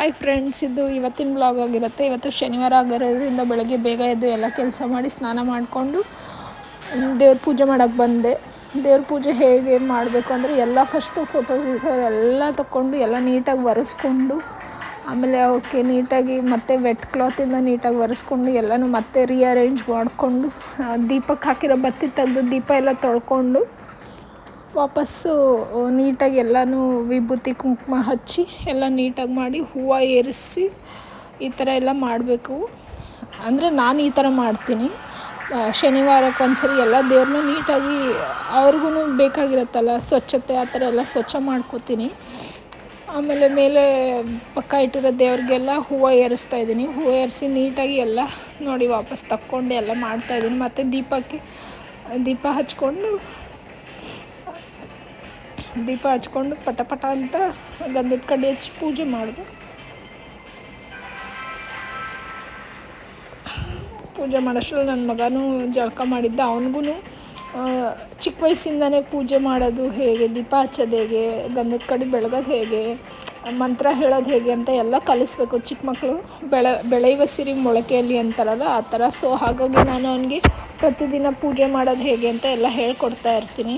Hi friends ಇದು ಇವತ್ತಿನ blog ಆಗಿರುತ್ತೆ. ಇವತ್ತು ಶನಿವಾರ ಆಗಿರೋದ್ರಿಂದ ಬೆಳಗ್ಗೆ ಬೇಗ ಎದ್ದು ಎಲ್ಲ ಕೆಲಸ ಮಾಡಿ ಸ್ನಾನ ಮಾಡಿಕೊಂಡು ದೇವ್ರ ಪೂಜೆ ಮಾಡೋಕ್ಕೆ ಬಂದೆ. ದೇವ್ರ ಪೂಜೆ ಹೇಗೆ ಮಾಡಬೇಕು ಅಂದರೆ ಎಲ್ಲ ಫಸ್ಟು ಫೋಟೋಸ್ ಎಲ್ಲ ತಗೊಂಡು ಎಲ್ಲ ನೀಟಾಗಿ ಒರೆಸ್ಕೊಂಡು, ಆಮೇಲೆ ಅವಕ್ಕೆ ನೀಟಾಗಿ ಮತ್ತೆ ವೆಟ್ ಕ್ಲಾತಿಂದ ನೀಟಾಗಿ ಒರೆಸ್ಕೊಂಡು ಎಲ್ಲನೂ ಮತ್ತೆ ರೀಅರೇಂಜ್ ಮಾಡಿಕೊಂಡು ದೀಪಕ್ಕೆ ಹಾಕಿರೋ ಬತ್ತಿ ತೆಗೆದು ದೀಪ ಎಲ್ಲ ತೊಳ್ಕೊಂಡು ವಾಪಸ್ಸು ನೀಟಾಗಿ ಎಲ್ಲನೂ ವಿಭೂತಿ ಕುಂಕುಮ ಹಚ್ಚಿ, ಎಲ್ಲ ನೀಟಾಗಿ ಮಾಡಿ ಹೂವು ಏರಿಸಿ, ಈ ಥರ ಎಲ್ಲ ಮಾಡಬೇಕು. ಅಂದರೆ ನಾನು ಈ ಥರ ಮಾಡ್ತೀನಿ. ಶನಿವಾರಕ್ಕೆ ಒಂದ್ಸರಿ ಎಲ್ಲ ದೇವ್ರನ್ನ ನೀಟಾಗಿ ಅವ್ರಿಗೂ ಬೇಕಾಗಿರುತ್ತಲ್ಲ, ಸ್ವಚ್ಛತೆ ಆ ಥರ ಎಲ್ಲ ಸ್ವಚ್ಛ ಮಾಡ್ಕೋತೀನಿ. ಆಮೇಲೆ ಮೇಲೆ ಪಕ್ಕ ಇಟ್ಟಿರೋ ದೇವ್ರಿಗೆಲ್ಲ ಹೂವು ಏರಿಸ್ತಾ ಇದ್ದೀನಿ. ಹೂವು ಏರಿಸಿ ನೀಟಾಗಿ ಎಲ್ಲ ನೋಡಿ ವಾಪಸ್ ತಕ್ಕೊಂಡು ಎಲ್ಲ ಮಾಡ್ತಾಯಿದ್ದೀನಿ ಮತ್ತು ದೀಪಕ್ಕೆ, ದೀಪ ಹಚ್ಕೊಂಡು ದೀಪ ಹಚ್ಕೊಂಡು ಪಟ ಪಟ ಅಂತ ಗಂಧದ ಕಡ್ಡಿ ಹಚ್ಚಿ ಪೂಜೆ ಮಾಡಿದೆ. ಪೂಜೆ ಮಾಡೋಷ್ಟ್ರಲ್ಲಿ ನನ್ನ ಮಗನೂ ಜಳಕ ಮಾಡಿದ್ದ ಅವನಿಗೂ ಚಿಕ್ಕ ವಯಸ್ಸಿಂದನೇ ಪೂಜೆ ಮಾಡೋದು ಹೇಗೆ, ದೀಪ ಹಚ್ಚೋದು ಹೇಗೆ, ಗಂಧದ ಕಡೆ ಬೆಳಗೋದು ಹೇಗೆ, ಮಂತ್ರ ಹೇಳೋದು ಹೇಗೆ ಅಂತ ಎಲ್ಲ ಕಲಿಸ್ಬೇಕು ಚಿಕ್ಕ ಮಕ್ಕಳು ಬೆಳೆ, ಬೆಳೆಯುವ ಸಿರಿ ಮೊಳಕೆಯಲ್ಲಿ ಅಂತಾರಲ್ಲ, ಆ ಥರ. ಸೊ ಹಾಗಾಗಿ ನಾನು ಅವನಿಗೆ ಪ್ರತಿದಿನ ಪೂಜೆ ಮಾಡೋದು ಹೇಗೆ ಅಂತ ಎಲ್ಲ ಹೇಳ್ಕೊಡ್ತಾ ಇರ್ತೀನಿ.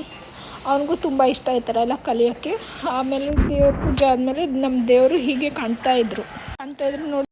ಅವನಿಗೂ ತುಂಬ ಇಷ್ಟ ಈ ಥರ ಎಲ್ಲ ಕಲಿಯೋಕ್ಕೆ. ಆಮೇಲೆ ದೇವ್ರ ಪೂಜೆ ಆದಮೇಲೆ ನಮ್ಮ ದೇವರು ಹೀಗೆ ಕಾಣ್ತಾ ಕಾಣ್ತಾಯಿದ್ರು ಕಾಣ್ತಾಯಿದ್ರು ನೋಡಿ